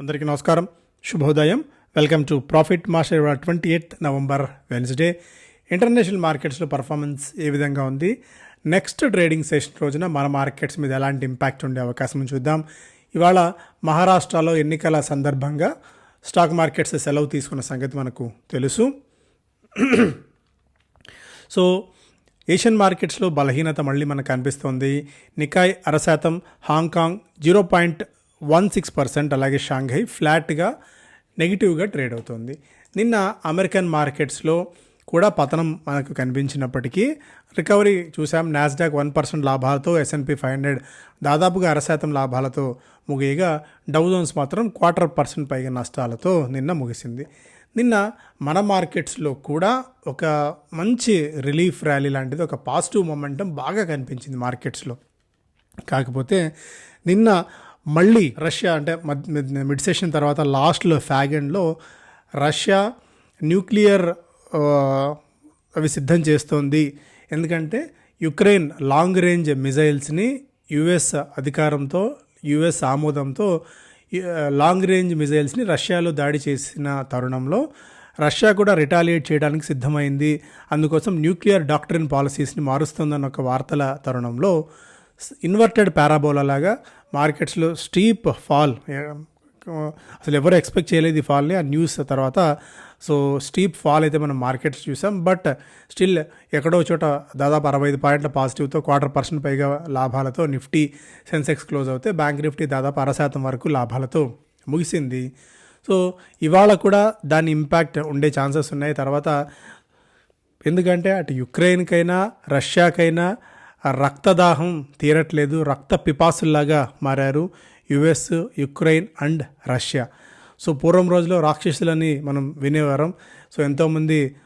అందరికీ నమస్కారం. శుభోదయం. Welcome to profit master twenty eighth November Wednesday international మార్కెట్స్లో పర్ఫార్మెన్స్ ఏ విధంగా ఉంది? నెక్స్ట్ ట్రేడింగ్ సెషన్ రోజున మన మార్కెట్స్ మీద ఎలాంటి ఇంపాక్ట్ ఉండే అవకాశం చూద్దాం. ఇవాళ మహారాష్ట్రలో ఎన్నికల సందర్భంగా స్టాక్ మార్కెట్స్ సెలవు తీసుకున్న సంగతి మనకు తెలుసు. సో ఏషియన్ మార్కెట్స్లో బలహీనత మళ్ళీ మనకు కనిపిస్తోంది Nikkei అరశాతం Hong Kong zero point one six percent అలాగే షాంఘై ఫ్లాట్గా నెగిటివ్గా ట్రేడ్ అవుతుంది. నిన్న అమెరికన్ మార్కెట్స్లో కూడా పతనం మనకు కనిపించినప్పటికీ రికవరీ చూసాం. నాస్డాక్ వన్ పర్సెంట్ లాభాలతో S and P five hundred దాదాపుగా అరశాతం లాభాలతో ముగియగా డౌజోన్స్ మాత్రం క్వార్టర్ పర్సెంట్ పైగా నష్టాలతో నిన్న ముగిసింది. నిన్న మన మార్కెట్స్లో కూడా ఒక మంచి రిలీఫ్ ర్యాలీ లాంటిది ఒక పాజిటివ్ మొమెంటం బాగా కనిపించింది మార్కెట్స్లో. కాకపోతే నిన్న మళ్ళీ రష్యా అంటే మిడ్ సెషన్ తర్వాత లాస్ట్లో ఫ్యాగన్లో రష్యా న్యూక్లియర్ అవి సిద్ధం చేస్తోంది. ఎందుకంటే యుక్రెయిన్ లాంగ్ రేంజ్ మిజైల్స్ని యుఎస్ అధికారంతో యుఎస్ ఆమోదంతో లాంగ్ రేంజ్ మిజైల్స్ని రష్యాలో దాడి చేసిన తరుణంలో రష్యా కూడా రిటాలియేట్ చేయడానికి సిద్ధమైంది. అందుకోసం న్యూక్లియర్ డాక్టరిన్ పాలసీస్ని మారుస్తుందన్న ఒక వార్తల తరుణంలో ఇన్వర్టెడ్ పారాబోలా లాగా మార్కెట్స్లో స్టీప్ ఫాల్. అసలు ఎవరు ఎక్స్పెక్ట్ చేయలేదు ఈ ఫాల్ని ఆ న్యూస్ తర్వాత. సో స్టీప్ ఫాల్ అయితే మనం మార్కెట్స్ చూసాం. బట్ స్టిల్ ఎక్కడో చోట దాదాపు అరవై ఐదు పాయింట్ల పాజిటివ్తో క్వార్టర్ పర్సెంట్ పైగా లాభాలతో నిఫ్టీ సెన్సెక్స్ క్లోజ్ అవుతే బ్యాంక్ నిఫ్టీ దాదాపు అర శాతం వరకు లాభాలతో ముగిసింది. సో ఇవాళ కూడా దాని ఇంపాక్ట్ ఉండే ఛాన్సెస్ ఉన్నాయి. తర్వాత ఎందుకంటే అటు యుక్రెయిన్కైనా రష్యాకైనా రక్తదాహం తీరట్లేదు రక్త పిపాసుల్లాగా మారారు US Ukraine and Russia. So పూర్వం రోజుల్లో రాక్షసులని మనం వినేవారం. సో ఎంతోమంది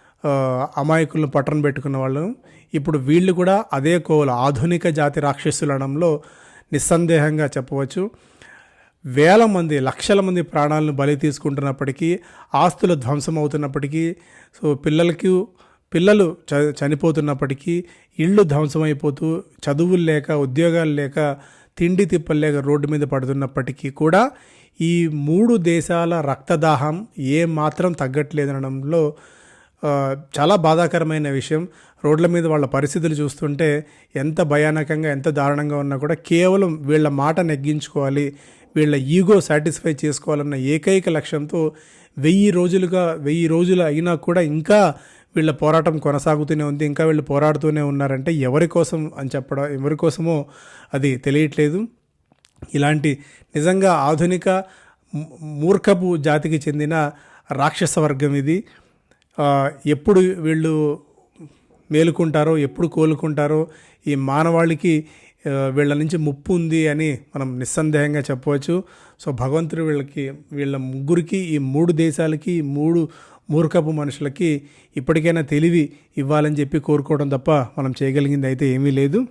అమాయకులను పట్టణ పెట్టుకున్న వాళ్ళు. ఇప్పుడు వీళ్ళు కూడా అదే కోవలు ఆధునిక జాతి రాక్షసులు అనడంలో నిస్సందేహంగా చెప్పవచ్చు. వేల మంది లక్షల మంది ప్రాణాలను బలి తీసుకుంటున్నప్పటికీ ఆస్తులు ధ్వంసం అవుతున్నప్పటికీ సో పిల్లలకి పిల్లలు చ చనిపోతున్నప్పటికీ ఇళ్ళు ధ్వంసమైపోతూ చదువులు లేక ఉద్యోగాలు లేక తిండి తిప్పలేక రోడ్డు మీద పడుతున్నప్పటికీ కూడా ఈ మూడు దేశాల రక్తదాహం ఏ మాత్రం తగ్గట్లేదనడంలో చాలా బాధాకరమైన విషయం. రోడ్ల మీద వాళ్ళ పరిస్థితులు చూస్తుంటే ఎంత భయానకంగా ఎంత దారుణంగా ఉన్నా కూడా కేవలం వీళ్ళ మాట నెగ్గించుకోవాలి వీళ్ళ ఈగో సాటిస్ఫై చేసుకోవాలన్న ఏకైక లక్ష్యంతో వెయ్యి రోజులుగా వెయ్యి రోజులు అయినా కూడా ఇంకా వీళ్ళ పోరాటం కొనసాగుతూనే ఉంది ఇంకా వీళ్ళు పోరాడుతూనే ఉన్నారంటే ఎవరి కోసం అని చెప్పడం ఎవరి కోసమో అది తెలియట్లేదు. ఇలాంటి నిజంగా ఆధునిక మూర్ఖపు జాతికి చెందిన రాక్షస వర్గం ఇది. ఎప్పుడు వీళ్ళు మేలుకుంటారో ఎప్పుడు కోలుకుంటారో ఈ మానవాళికి వీళ్ళ నుంచి ముప్పు ఉంది అని మనం నిస్సందేహంగా చెప్పవచ్చు. సో భగవంతుడు వీళ్ళకి వీళ్ళ ముగ్గురికి ఈ మూడు దేశాలకి మూడు మూర్ఖపు మనుషులకి ఇప్పటికైనా తెలివి ఇవ్వాలని చెప్పి కోరుకోవడం తప్ప మనం చేయగలిగింది అయితే ఏమీ లేదు.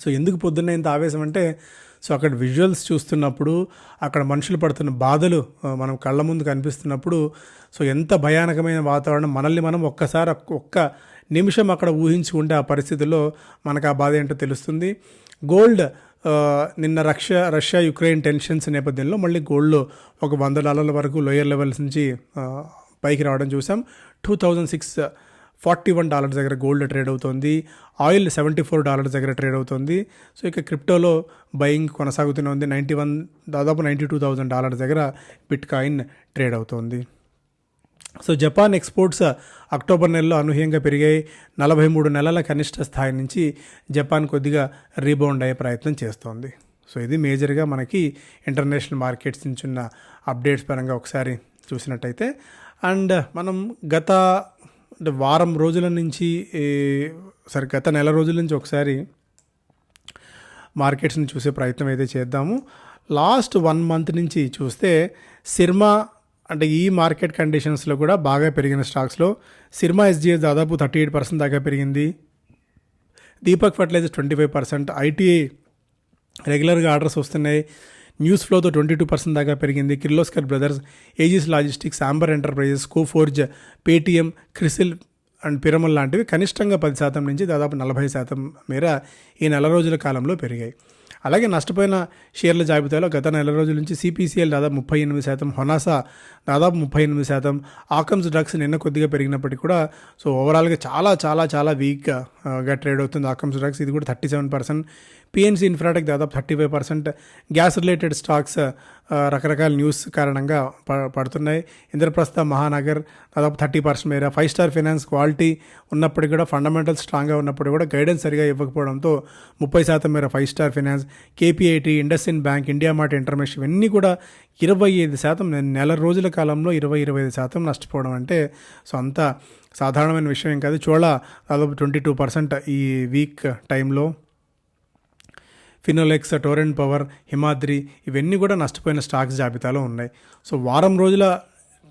సో ఎందుకు పొద్దున్న ఇంత ఆవేశం అంటే సో అక్కడ విజువల్స్ చూస్తున్నప్పుడు అక్కడ మనుషులు పడుతున్న బాధలు మనం కళ్ళ ముందు కనిపిస్తున్నప్పుడు సో ఎంత భయానకమైన వాతావరణం మనల్ని మనం ఒక్కసారి ఒక్క- నిమిషం అక్కడ ఊహించుకుంటే ఆ పరిస్థితుల్లో మనకు ఆ బాధ ఏంటో తెలుస్తుంది. గోల్డ్ నిన్న రష్యా రష్యా యుక్రెయిన్ టెన్షన్స్ నేపథ్యంలో మళ్ళీ గోల్డ్లో ఒక వంద డాలర్ల వరకు లోయర్ లెవెల్స్ నుంచి పైకి రావడం చూసాం. Two thousand six forty one dollars దగ్గర గోల్డ్ ట్రేడ్ అవుతుంది. ఆయిల్ సెవెంటీ ఫోర్ డాలర్స్ దగ్గర ట్రేడ్ అవుతుంది. సో ఇక క్రిప్టోలో బయింగ్ కొనసాగుతూనే ఉంది. నైంటీ వన్ దాదాపు నైంటీ టూ థౌజండ్ డాలర్స్ దగ్గర బిట్ కాయిన్ ట్రేడ్ అవుతుంది. సో జపాన్ ఎక్స్పోర్ట్స్ అక్టోబర్ నెలలో అనూహ్యంగా పెరిగాయి. నలభై మూడు నెలల కనిష్ట స్థాయి నుంచి జపాన్ కొద్దిగా రీబౌండ్ అయ్యే ప్రయత్నం చేస్తోంది. సో ఇది మేజర్గా మనకి ఇంటర్నేషనల్ మార్కెట్స్ నుంచి ఉన్న అప్డేట్స్ పరంగా ఒకసారి చూసినట్టయితే. అండ్ మనం గత అంటే వారం రోజుల నుంచి సరి సరే గత నెల రోజుల నుంచి ఒకసారి మార్కెట్స్ని చూసే ప్రయత్నం అయితే చేద్దాము. లాస్ట్ వన్ మంత్ నుంచి చూస్తే సిర్మా అంటే ఈ మార్కెట్ కండిషన్స్లో కూడా బాగా పెరిగిన స్టాక్స్లో సిర్మా ఎస్జిఎస్ దాదాపు థర్టీ ఎయిట్ పర్సెంట్ దాకా పెరిగింది. Deepak fertilisers twenty five percent. ITI రెగ్యులర్గా ఆర్డర్స్ వస్తున్నాయి. న్యూస్ ఫ్లోతో ట్వంటీ టూ పర్సెంట్ దాకా పెరిగింది. Kirloskar brothers Aegis logistics Amber enterprises Coforge Paytm Crisil and Piramal లాంటివి కనిష్టంగా పది శాతం నుంచి దాదాపు నలభై శాతం మేర ఈ నెల రోజుల కాలంలో పెరిగాయి. అలాగే నష్టపోయిన షేర్ల జాబితాలో గత నెల రోజుల నుంచి సిపిసిఎల్ దాదాపు ముప్పై ఎనిమిది శాతం హొనాసా దాదాపు ముప్పై ఎనిమిది శాతం ఆకమ్స్ డ్రగ్స్ నిన్న కొద్దిగా పెరిగినప్పటికీ కూడా సో ఓవరాల్గా చాలా చాలా చాలా వీక్గా ట్రేడ్ అవుతుంది ఆకమ్స్ డ్రగ్స్ ఇది కూడా thirty seven percent PNC Infratech దాదాపు thirty five percent gas related stocks రకరకాల న్యూస్ కారణంగా ప పడుతున్నాయి. ఇంద్రప్రస్థ మహానగర్ దాదాపు థర్టీ పర్సెంట్ మేర. ఫైవ్ స్టార్ ఫైనాన్స్ క్వాలిటీ ఉన్నప్పటికీ కూడా ఫండమెంటల్ స్ట్రాంగ్గా ఉన్నప్పుడు కూడా గైడెన్స్ సరిగా ఇవ్వకపోవడంతో ముప్పై శాతం మేర five star finance KPIT IndusInd bank India mart intermesh ఇవన్నీ కూడా ఇరవై ఐదు శాతం నెల రోజుల కాలంలో ఇరవై ఇరవై ఐదు శాతం నష్టపోవడం అంటే సో అంత సాధారణమైన విషయం ఏం కాదు. చోళ దాదాపు ట్వంటీ టూ పర్సెంట్ ఈ వీక్ టైంలో ఫినోలెక్స్ టోరెంట్ పవర్ హిమాద్రి ఇవన్నీ కూడా నష్టపోయిన స్టాక్స్ జాబితాలో ఉన్నాయి. సో వారం రోజుల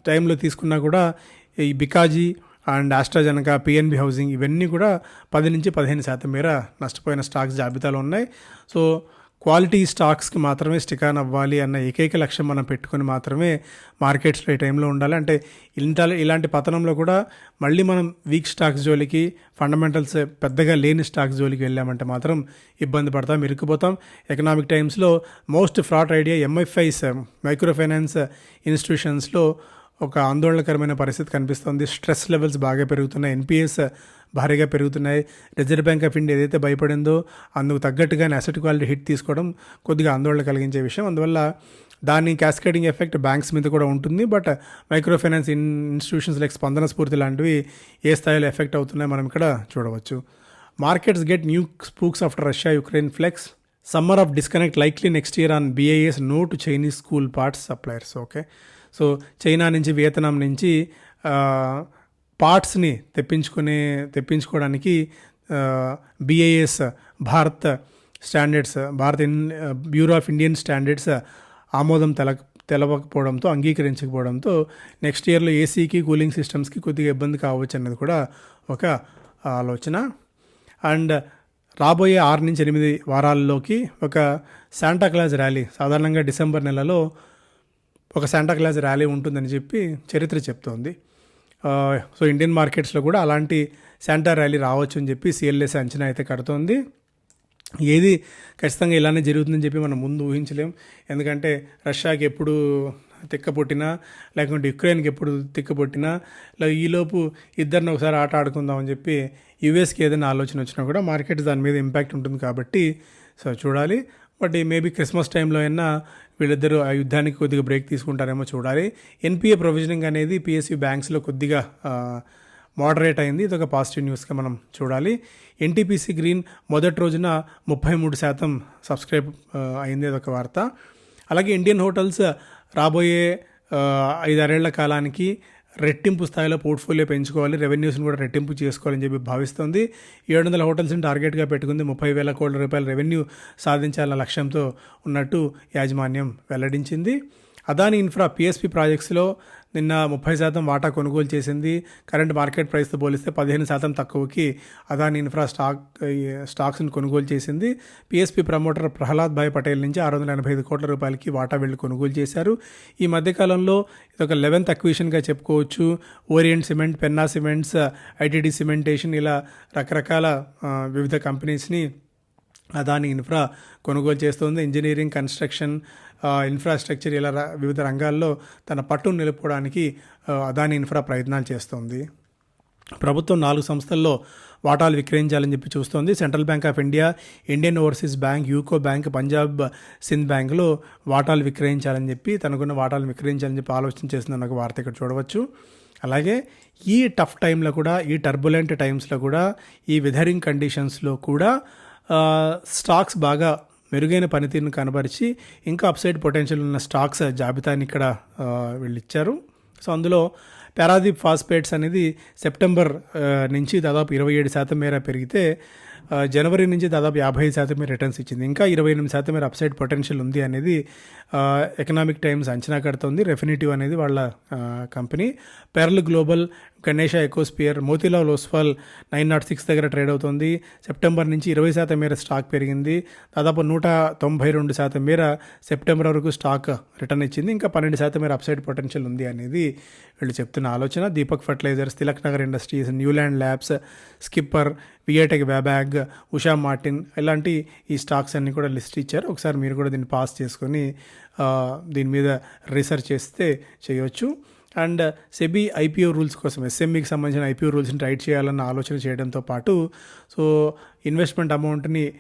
టైంలో తీసుకున్నా కూడా ఈ Bikaji and AstraZeneca PNB housing ఇవన్నీ కూడా పది నుంచి పదిహేను శాతం మేర నష్టపోయిన స్టాక్స్ జాబితాలో ఉన్నాయి. సో క్వాలిటీ స్టాక్స్కి మాత్రమే స్టికాన్ అవ్వాలి అన్న ఏకైక లక్ష్యం మనం పెట్టుకొని మాత్రమే మార్కెట్స్లో ఈ టైంలో ఉండాలి. అంటే ఇంత ఇలాంటి పతనంలో కూడా మళ్ళీ మనం వీక్ స్టాక్స్ జోలికి ఫండమెంటల్స్ పెద్దగా లేని స్టాక్స్ జోలికి వెళ్ళామంటే మాత్రం ఇబ్బంది పడతాం ఇరుక్కుపోతాం. ఎకనామిక్ టైమ్స్లో most fraud idea MFIs micro finance ఇన్స్టిట్యూషన్స్లో ఒక ఆందోళనకరమైన పరిస్థితి కనిపిస్తుంది. స్ట్రెస్ లెవెల్స్ బాగా పెరుగుతున్నాయి. ఎన్పిఎస్ భారీగా పెరుగుతున్నాయి. రిజర్వ్ బ్యాంక్ ఆఫ్ ఇండియా ఏదైతే భయపడిందో అందుకు తగ్గట్టుగానే అసెట్ క్వాలిటీ హిట్ తీసుకోవడం కొద్దిగా ఆందోళన కలిగించే విషయం. అందువల్ల దాని క్యాస్కేడింగ్ ఎఫెక్ట్ బ్యాంక్స్ మీద కూడా ఉంటుంది. But micro finance in institutions like Spandana Sphoorty లాంటివి ఏ స్థాయిలో ఎఫెక్ట్ అవుతున్నాయో మనం ఇక్కడ చూడవచ్చు. Markets get new spooks after Russia Ukraine flex summer of disconnect likely next year on BIS no to Chinese school parts suppliers okay so China నుంచి Vietnam నుంచి పార్ట్స్ని తెప్పించుకునే తెప్పించుకోవడానికి BIS Bharat standards Bharat in bureau of Indian standards ఆమోదం తెల తెలవకపోవడంతో అంగీకరించకపోవడంతో next ఇయర్లో ఏసీకి cooling సిస్టమ్స్కి కొద్దిగా ఇబ్బంది కావచ్చు అన్నది కూడా ఒక ఆలోచన. అండ్ రాబోయే ఆరు నుంచి ఎనిమిది వారాల్లోకి ఒక శాంటాక్లాజ్ ర్యాలీ సాధారణంగా డిసెంబర్ నెలలో ఒక శాంటా క్లాజ్ ర్యాలీ ఉంటుందని చెప్పి చరిత్ర చెప్తోంది. సో ఇండియన్ మార్కెట్స్లో కూడా అలాంటి శాంటా ర్యాలీ రావచ్చు అని చెప్పి సిఎల్ఎస్ అంచనా అయితే కడుతోంది. ఏది ఖచ్చితంగా ఇలానే జరుగుతుందని చెప్పి మనం ముందు ఊహించలేం. ఎందుకంటే రష్యాకి ఎప్పుడు తిక్క పుట్టినా లేకుంటే యుక్రెయిన్కి ఎప్పుడు తిక్క పుట్టినా ఈలోపు ఇద్దరిని ఒకసారి ఆట ఆడుకుందామని చెప్పి యుఎస్కి ఏదైనా ఆలోచన వచ్చినా కూడా మార్కెట్ దాని మీద ఇంపాక్ట్ ఉంటుంది కాబట్టి సో చూడాలి. బట్ మేబీ క్రిస్మస్ టైంలో అయినా వీళ్ళిద్దరూ ఆ యుద్ధానికి కొద్దిగా బ్రేక్ తీసుకుంటారేమో చూడాలి. ఎన్పిఏ ప్రొవిజనింగ్ అనేది పిఎస్యు బ్యాంక్స్లో కొద్దిగా మోడరేట్ అయింది. ఇది ఒక పాజిటివ్ న్యూస్గా మనం చూడాలి. ఎన్టీపీసీ గ్రీన్ మొదటి రోజున ముప్పై మూడు శాతం సబ్స్క్రైబ్ అయింది అదొక వార్త. అలాగే ఇండియన్ హోటల్స్ రాబోయే ఐదారేళ్ళ కాలానికి రెట్టింపు స్థాయిలో పోర్ట్ఫోలియో పెంచుకోవాలి రెవెన్యూస్ని కూడా రెట్టింపు చేసుకోవాలని చెప్పి భావిస్తోంది. ఏడు వందల హోటల్స్ని టార్గెట్గా పెట్టుకుంది. ముప్పై వేల కోట్ల రూపాయల రెవెన్యూ సాధించాలన్న లక్ష్యంతో ఉన్నట్టు యాజమాన్యం వెల్లడించింది. అదాని ఇన్ఫ్రా పిఎస్పి ప్రాజెక్ట్స్లో నిన్న ముప్పై శాతం వాటా కొనుగోలు చేసింది. కరెంట్ మార్కెట్ ప్రైస్తో పోలిస్తే పదిహేను శాతం తక్కువకి అదాని ఇన్ఫ్రా స్టాక్ స్టాక్స్ని కొనుగోలు చేసింది. పిఎస్పి ప్రమోటర్ ప్రహ్లాద్ భాయ్ పటేల్ నుంచి ఆరు వందల ఎనభై ఐదు కోట్ల రూపాయలకి వాటా వెళ్ళి కొనుగోలు చేశారు. ఈ మధ్యకాలంలో ఇదొక లెవెన్త్ అక్విషన్గా చెప్పుకోవచ్చు. Orient cement Penna cements ITD cementation ఇలా రకరకాల వివిధ కంపెనీస్ని అదాని ఇన్ఫ్రా కొనుగోలు చేస్తుంది. ఇంజనీరింగ్ కన్స్ట్రక్షన్ ఇన్ఫ్రాస్ట్రక్చర్ ఇలా వివిధ రంగాల్లో తన పట్టును నిలుపుకోవడానికి అదాని ఇన్ఫ్రా ప్రయత్నాలు చేస్తోంది. ప్రభుత్వం నాలుగు సంస్థల్లో వాటాలు విక్రయించాలని చెప్పి చూస్తోంది. Central Bank of India Indian Overseas Bank UCO Bank Punjab Sind బ్యాంకులో వాటాలు విక్రయించాలని చెప్పి తనకున్న వాటాలు విక్రయించాలని చెప్పి ఆలోచన చేసింది ఒక వార్త ఇక్కడ చూడవచ్చు. అలాగే ఈ టఫ్ టైంలో కూడా ఈ టర్బులెంట్ టైమ్స్లో కూడా ఈ వెదరింగ్ కండిషన్స్లో కూడా స్టాక్స్ బాగా మెరుగైన పనితీరును కనబరిచి ఇంకా అప్సైడ్ పొటెన్షియల్ ఉన్న స్టాక్స్ జాబితాని ఇక్కడ వీళ్ళు ఇచ్చారు సో అందులో పారాదీప్ ఫాస్ఫేట్స్ అనేది సెప్టెంబర్ నుంచి దాదాపు ఇరవై ఏడు శాతం మేర పెరిగితే జనవరి నుంచి దాదాపు యాభై ఐదు శాతం మేర రిటర్న్స్ ఇచ్చింది. ఇంకా ఇరవై ఎనిమిది శాతం మేర అప్సైడ్ పొటెన్షియల్ ఉంది అనేది ఎకనామిక్ టైమ్స్ అంచనా కడుతోంది. రెఫినిటివ్ అనేది వాళ్ళ company. Pearl Global Ganesha Ecosphere Motilal Oswal nine nought six దగ్గర ట్రేడ్ అవుతుంది. సెప్టెంబర్ నుంచి ఇరవై శాతం మేర స్టాక్ పెరిగింది. దాదాపు నూట తొంభై రెండు శాతం మేర సెప్టెంబర్ వరకు స్టాక్ రిటర్న్ ఇచ్చింది. ఇంకా పన్నెండు శాతం మేర అప్సైడ్ పొటెన్షియల్ ఉంది అనేది వీళ్ళు చెప్తున్న ఆలోచన. Deepak fertilisers Tilak Nagar industries Newland labs Skipper VA Tech Wabag Usha Martin ఇలాంటి ఈ స్టాక్స్ అన్నీ కూడా లిస్ట్ ఇచ్చారు. ఒకసారి మీరు కూడా దీన్ని పాస్ చేసుకొని దీని మీద రీసెర్చ్ చేస్తే చేయొచ్చు. అండ్ సెబీ ఐపీఓ రూల్స్ కోసం ఎస్ఎంఈకి సంబంధించిన ఐపీఓ రూల్స్ని రైట్ చేయాలన్న ఆలోచన చేయడంతో పాటు సో ఇన్వెస్ట్మెంట్ అమౌంట్ని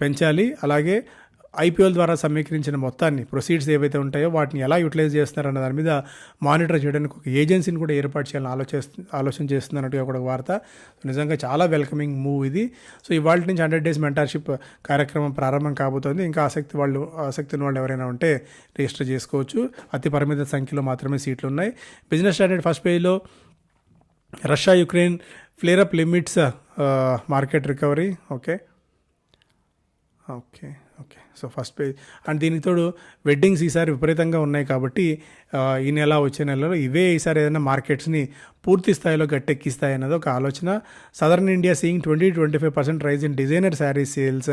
పెంచాలి. అలాగే ఐపీఎల్ ద్వారా సమీకరించిన మొత్తాన్ని ప్రొసీడ్స్ ఏవైతే ఉంటాయో వాటిని ఎలా యూటిలైజ్ చేస్తున్నారన్న దాని మీద మానిటర్ చేయడానికి ఒక ఏజెన్సీని కూడా ఏర్పాటు చేయాలని ఆలోచిస్తు ఆలోచన చేస్తున్నట్టుగా కూడా ఒక వార్త. నిజంగా చాలా వెల్కమింగ్ మూవ్ ఇది. సో ఇవాళ నుంచి హండ్రెడ్ డేస్ మెంటర్షిప్ కార్యక్రమం ప్రారంభం కాబోతోంది. ఇంకా ఆసక్తి వాళ్ళు ఆసక్తి ఉన్న వాళ్ళు ఎవరైనా ఉంటే రిజిస్టర్ చేసుకోవచ్చు. అతి పరిమిత సంఖ్యలో మాత్రమే సీట్లు ఉన్నాయి. బిజినెస్ స్టాండర్డ్ ఫస్ట్ పేజ్లో Russia Ukraine flare up limits market recovery. Okay. Okay. Okay. So first page and దీనికి తోడు వెడ్డింగ్స్ ఈసారి విపరీతంగా ఉన్నాయి కాబట్టి ఈ నెల వచ్చే నెలలో ఇవే ఈసారి ఏదైనా మార్కెట్స్ని పూర్తి స్థాయిలో గట్టెక్కిస్తాయి అన్నది ఒక ఆలోచన. Southern India seeing twenty twenty five percent rise in designer sari sales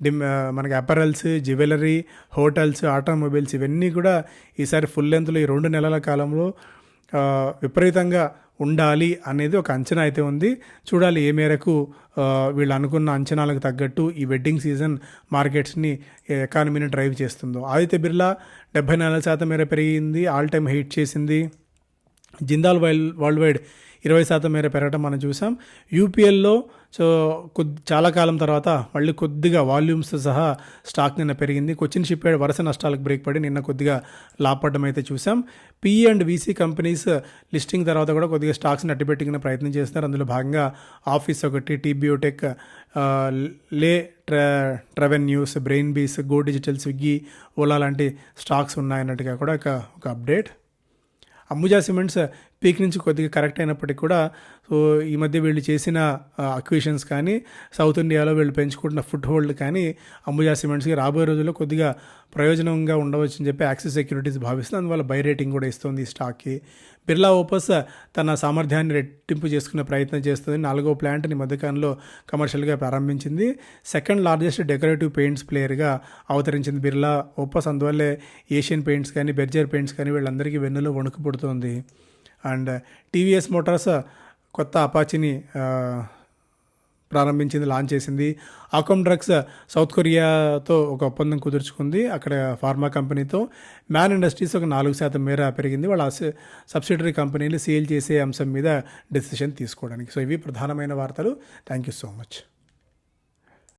dim మనకి అపరల్స్ జ్యువెలరీ హోటల్స్ ఆటోమొబైల్స్ ఇవన్నీ కూడా ఈసారి ఫుల్ లెంత్లో ఈ రెండు నెలల కాలంలో విపరీతంగా ఉండాలి అనేది ఒక అంచనా అయితే ఉంది. చూడాలి ఏ మేరకు వీళ్ళు అనుకున్న అంచనాలకు తగ్గట్టు ఈ వెడ్డింగ్ సీజన్ మార్కెట్స్ని ఎకానమీని డ్రైవ్ చేస్తుందో. ఆదిత్య బిర్లా డెబ్బై నాలుగు శాతం మేర పెరిగింది ఆల్ టైమ్ హైట్ చేసింది. జిందాల్ వైల్ వరల్డ్ వైడ్ ఇరవై శాతం మేర పెరగడం మనం చూసాం. యూపీఎల్లో సో కొద్ది చాలా కాలం తర్వాత మళ్ళీ కొద్దిగా వాల్యూమ్స్ సహా స్టాక్ నిన్న పెరిగింది. కొచ్చిన్ షిప్యార్డ్ వరుస నష్టాలకు బ్రేక్ పడి నిన్న కొద్దిగా లాభపడడం అయితే చూసాం. PE and VC companies listing తర్వాత కూడా కొద్దిగా స్టాక్స్ని అడ్డుపెట్టుకునే ప్రయత్నం చేస్తున్నారు. అందులో భాగంగా ఆఫీస్ ఒకటి టీబియోటెక్ లే ట్రా ట్రెవెన్యూస్ Brainbees go digital Swiggy Ola లాంటి స్టాక్స్ ఉన్నాయన్నట్టుగా కూడా ఒక ఒక అప్డేట్. అంబుజా సిమెంట్స్ పీక్ నుంచి కొద్దిగా కరెక్ట్ అయినప్పటికీ కూడా సో ఈ మధ్య వీళ్ళు చేసిన అక్విషన్స్ కానీ సౌత్ ఇండియాలో వీళ్ళు పెంచుకుంటున్న ఫుట్ హోల్డ్ కానీ అంబుజా సిమెంట్స్కి రాబోయే రోజుల్లో కొద్దిగా ప్రయోజనంగా ఉండవచ్చు అని చెప్పి యాక్సిస్ సెక్యూరిటీస్ భావిస్తుంది. అందువల్ల బై రేటింగ్ కూడా ఇస్తుంది ఈ స్టాక్కి బిర్లా ఓపస్ తన సామర్థ్యాన్ని రెట్టింపు చేసుకునే ప్రయత్నం చేస్తుంది. నాలుగో ప్లాంట్ని మధ్యకాలంలో కమర్షియల్గా ప్రారంభించింది. సెకండ్ లార్జెస్ట్ డెకరేటివ్ పెయింట్స్ ప్లేయర్గా అవతరించింది బిర్లా ఓపస్ అందువల్లే ఏషియన్ పెయింట్స్ కానీ బెర్జర్ పెయింట్స్ కానీ వీళ్ళందరికీ వెన్నులో వణుకు పుడుతుంది. అండ్ టీవీఎస్ మోటార్స్ కొత్త అపాచిని ప్రారంభించింది లాంచ్ చేసింది. ఆకమ్ డ్రగ్స్ సౌత్ కొరియాతో ఒక ఒప్పందం కుదుర్చుకుంది. అక్కడ ఫార్మా కంపెనీతో మ్యాన్ ఇండస్ట్రీస్ ఒక నాలుగు శాతం మేర పెరిగింది. వాళ్ళ సబ్సిడరీ కంపెనీలు సేల్ చేసే అంశం మీద డెసిషన్ తీసుకోవడానికి. సో ఇవి ప్రధానమైన వార్తలు. Thank you so much.